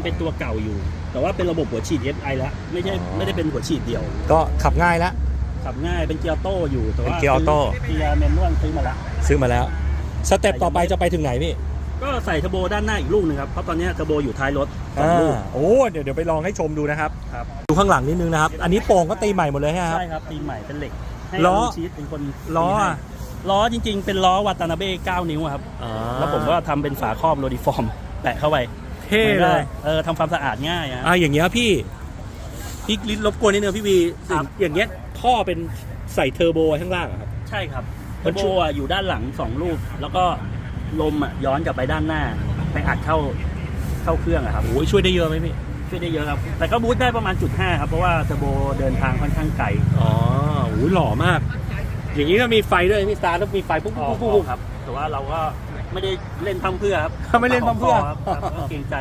ยังเป็นตัวเก่าอยู่ แต่ว่าเป็นระบบหัวฉีด FI แล้วไม่ใช่อ๋อไม่ได้เป็นหัวฉีดเดียว ก็ขับง่ายแล้ว ขับง่ายเป็นเกียร์โต้อยู่แต่ว่าเป็นเกียร์ออโต้ เกียร์แมนนวลซื้อมาละ ซื้อมาแล้ว สเต็ปต่อไปจะไปถึงไหนพี่ก็ใส่เทอร์โบด้านหน้าอีกลูกหนึงครับเพราะตอนนี้เทอร์โบอยู่ท้ายรถสองอ่าลูก โอ้เดี๋ยวเดี๋ยวไปลองให้ชมดูนะครับ ครับ ดูข้างหลังนิดนึงนะครับ อันนี้โป่งก็ตีใหม่หมดเลยฮะครับ ใช่ครับตีใหม่เป็นเหล็กให้ล้อลูชีสเป็นคนล้อตีให้อะล้อจริง ๆ เป็นล้อวาตานาเบ้9นิ้วอะครับอ่าแล้วผมก็ทำเป็นฝาครอบโรดิฟอร์ม แปะเข้าไป เท่เลย เออทำความสะอาดง่ายอะอ่าอย่างเงี้ยพี่พี่ลิรบกวนนิดนึงพี่วีครับอย่างเงี้ยท่อเป็นใส่เทอร์โบไว้ข้างล่างอะครับ ใช่ครับเทมัอนร์โบช่วยอะอยู่ด้านหลังสองลูก แล้วก็ลมอะย้อนกลับไปด้านหน้า ไปอัดเข้าเข้าเครื่องอะครับโอ้ยช่วยได้เยอะไหมพี่ ช่วยได้เยอะครับ แต่ก็บูทได้ประมาณจุดห้าครับ เพราะว่าเทอร์โบเดินทางค่อนข้างไกล อ๋อโอ้ยหล่อมาก อย่างนี้ก็มีไฟด้วยพี่สตาร์ต้องมีไฟปุ๊บอปุ๊อบกปุ๊บปุ๊บครับ แต่ว่าเราก็ ไม่ได้เล่นพั่มเพื่อครับ ไม่เล่นพร่ำเพรื่อ ครับครับก็เกรงใจ